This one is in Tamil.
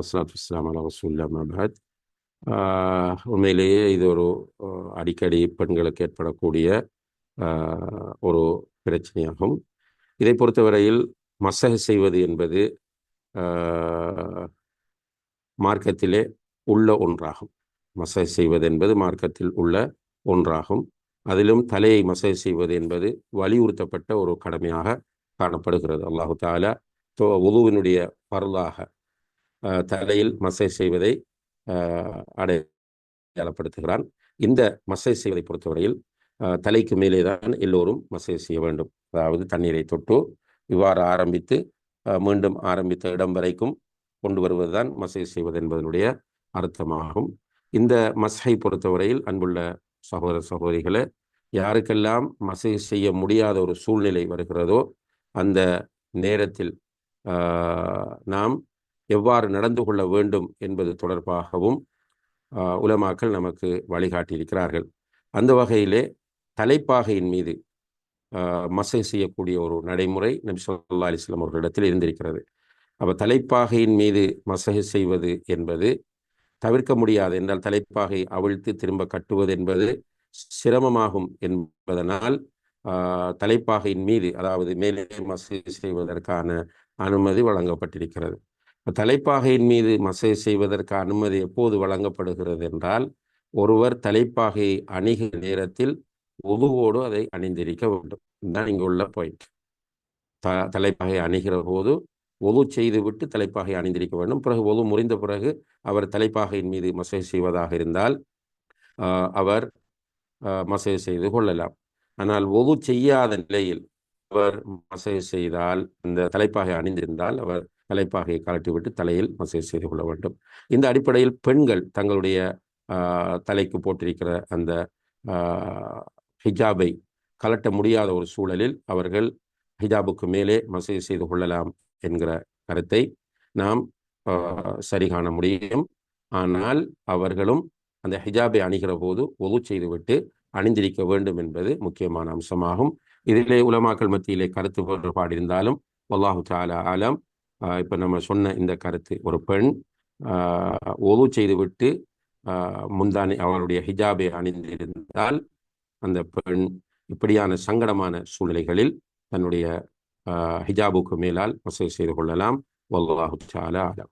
வஸ்லாத்து இஸ்லாம் அலா ரசூல்லா உண்மையிலேயே இது ஒரு அடிக்கடி பெண்களுக்கு ஏற்படக்கூடிய ஒரு பிரச்சனையாகும். இதை பொறுத்தவரையில் மசக செய்வது என்பது மார்க்கத்திலே உள்ள ஒன்றாகும். மசக செய்வது என்பது மார்க்கத்தில் உள்ள ஒன்றாகும். அதிலும் தலையை மசக செய்வது என்பது வலியுறுத்தப்பட்ட ஒரு கடமையாக காணப்படுகிறது. அல்லாஹு தாலா உதுவினுடைய பருளாக தலையில் மசை செய்வதை அடையாளப்படுத்துகிறான். இந்த மசை செய்வதை பொறுத்தவரையில் தலைக்கு மேலே தான் எல்லோரும் மசை செய்ய வேண்டும். அதாவது தண்ணீரை தொட்டு இவ்வாறு ஆரம்பித்து மீண்டும் ஆரம்பித்த இடம் வரைக்கும் கொண்டு வருவதுதான் மசை செய்வது என்பதனுடைய அர்த்தமாகும். இந்த மசை பொறுத்தவரையில் அன்புள்ள சகோதர சகோதரிகளை யாருக்கெல்லாம் மசை செய்ய முடியாத ஒரு சூழ்நிலை வருகிறதோ அந்த நேரத்தில் நாம் எவ்வாறு நடந்து கொள்ள வேண்டும் என்பது தொடர்பாகவும் உலமாக்கள் நமக்கு வழிகாட்டியிருக்கிறார்கள். அந்த வகையிலே தலைப்பாகையின் மீது மசை செய்யக்கூடிய ஒரு நடைமுறை நபி சொல்லா அலிஸ்லாம் அவர்களிடத்தில் இருந்திருக்கிறது. அப்போ தலைப்பாகையின் மீது மசகை செய்வது என்பது தவிர்க்க முடியாது. என்றால் தலைப்பாகை அவிழ்த்து திரும்ப கட்டுவது என்பது சிரமமாகும் என்பதனால் தலைப்பாகையின் மீது அதாவது மேலே மசகை செய்வதற்கான அனுமதி வழங்கப்பட்டிருக்கிறது. தலைப்பாகையின் மீது மசை செய்வதற்கு அனுமதி எப்போது வழங்கப்படுகிறது என்றால் ஒருவர் தலைப்பாகையை அணுகிற நேரத்தில் உதுவோடு அதை அணிந்திருக்க வேண்டும். தான் இங்கே உள்ள பாயிண்ட் த தலைப்பாகை அணுகிற போது ஒது செய்துவிட்டு தலைப்பாகை அணிந்திருக்க வேண்டும். பிறகு ஒது முறிந்த பிறகு அவர் தலைப்பாகையின் மீது மசை செய்வதாக இருந்தால் அவர் மசை செய்து கொள்ளலாம். ஆனால் ஒது செய்யாத நிலையில் அவர் மசை செய்தால் இந்த தலைப்பாகை அணிந்திருந்தால் அவர் தலைப்பாகையை கலட்டிவிட்டு தலையில் மசேஜ் செய்து கொள்ள வேண்டும். இந்த அடிப்படையில் பெண்கள் தங்களுடைய தலைக்கு போட்டிருக்கிற அந்த ஹிஜாபை கலட்ட முடியாத ஒரு சூழலில் அவர்கள் ஹிஜாபுக்கு மேலே மசேஜ் செய்து கொள்ளலாம் என்கிற கருத்தை நாம் சரி காண முடியும். ஆனால் அவர்களும் அந்த ஹிஜாபை அணிகிற போது ஒது செய்துவிட்டு அணிந்திருக்க வேண்டும் என்பது முக்கியமான அம்சமாகும். இதிலே உலமாக்கள் மத்தியிலே கருத்து வேறுபாடு இருந்தாலும் அல்லாஹு தாலா ஆலம் இப்போ நம்ம சொன்ன இந்த கருத்து. ஒரு பெண் ஒது செய்துவிட்டு முந்தானி அவளுடைய ஹிஜாபை அணிந்திருந்தால் அந்த பெண் இப்படியான சங்கடமான சூழ்நிலைகளில் தன்னுடைய ஹிஜாபுக்கு மேலால் வசதி செய்து கொள்ளலாம். வல்லாஹு சாலா ஆலம்